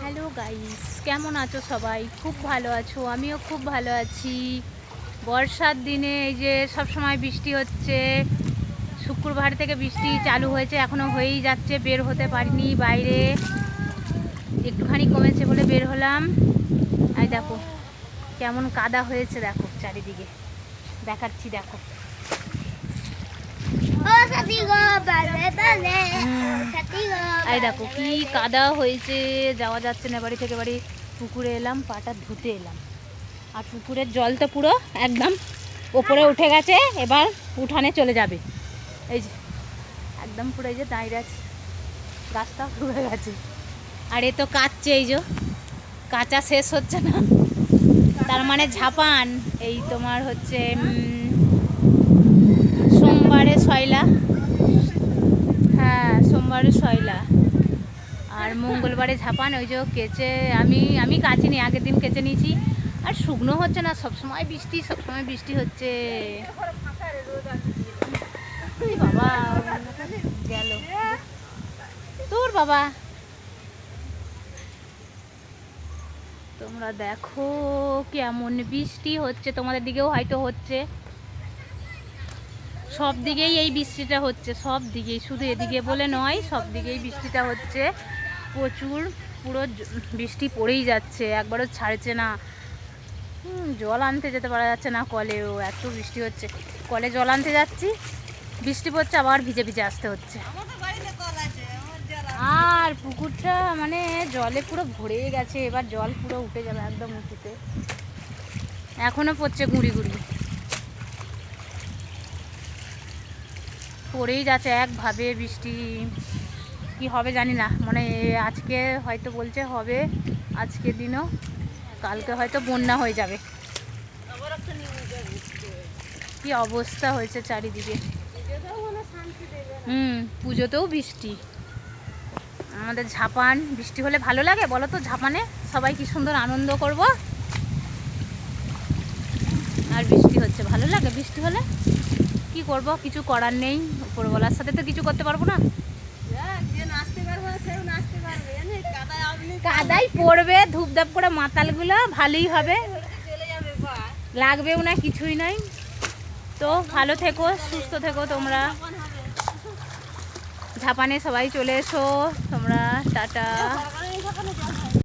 Hello guys কেমন আছো সবাই? খুব ভালো আছো। আমিও খুব ভালো আছি। বর্ষার দিনে এই যে সব সময় বৃষ্টি হচ্ছে শুক্রবার থেকে বৃষ্টি চালু হয়েছে এখনও হয়েই যাচ্ছে বের হতে পারিনি বাইরে। একটুখানি কমেছে বলে বের হলাম। আর দেখো কেমন কাদা হয়েছে দেখো চারিদিকে। দেখাচ্ছি দেখো। এই দেখো কি কাদা হয়েছে, যাওয়া যাচ্ছে না, বাড়ি থেকে বাড়ি। পুকুরে এলাম, পাটা ধুতে এলাম। আর পুকুরের জল তো পুরো একদম ওপরে উঠে গেছে, এবার উঠানে চলে যাবে। এই যে, একদম পুরো এই যে দাঁড়িয়ে আছে। গাছটা ডুবে গেছে। আর এ তো কাটছে এই যে। কাঁচা শেষ হচ্ছে না। তার মানে ঝাপান। এই তোমার হচ্ছে আর মঙ্গলবারে ঝাপান, ওই যে কেচে, আমি আমি কাচিনি, আগের দিন কেচে নিয়েছি। আর শুকনো হচ্ছে না, সবসময় বৃষ্টি সবসময় বৃষ্টি হচ্ছে। তোর বাবা। তোমরা দেখো কেমন বৃষ্টি হচ্ছে, তোমাদের দিকেও হয়তো হচ্ছে। সব দিকেই এই বৃষ্টিটা হচ্ছে, সব দিকেই, শুধু এদিকে বলে নয়, সব দিকেই বৃষ্টিটা হচ্ছে। প্রচুর পুরো বৃষ্টি পড়েই যাচ্ছে একবারও ছাড়ছে না। জল আনতে যেতে পারা যাচ্ছে না কলেও এত বৃষ্টি হচ্ছে। কলে জল আনতে যাচ্ছি বৃষ্টি পড়ছে আবার ভিজে ভিজে আসতে হচ্ছে। আর পুকুরটা মানে জলে পুরো ভরে গেছে এবার জল পুরো উঠে যাবে একদম উঁচুতে। এখনও পড়ছে গুঁড়ি গুঁড়ি। পড়েই যাচ্ছে একভাবে বৃষ্টি। কি হবে জানি না। মানে আজকে হয়তো বলছে হবে, আজকে দিনও, কালকে হয়তো বন্যা হয়ে যাবে। কি অবস্থা হয়েছে চারিদিকে। হুম, পুজোতেও বৃষ্টি। আমাদের ঝাপান, বৃষ্টি হলে ভালো লাগে, বলো তো ঝাপানে? সবাই কি সুন্দর আনন্দ করব? আর বৃষ্টি হচ্ছে, ভালো লাগে বৃষ্টি হলে? কি করব? কিছু করার নেই, উপরওয়ালার সাথে তো কিছু করতে পারব না। কাদাই পড়বে, ধূপধাপ করে মাতালগুলো, ভালোই হবে। লাগবেও না, কিছুই নাই। তো ভালো থেকো, সুস্থ থেকো তোমরা। ঝাপানে সবাই চলে এসো, তোমরা, টাটা।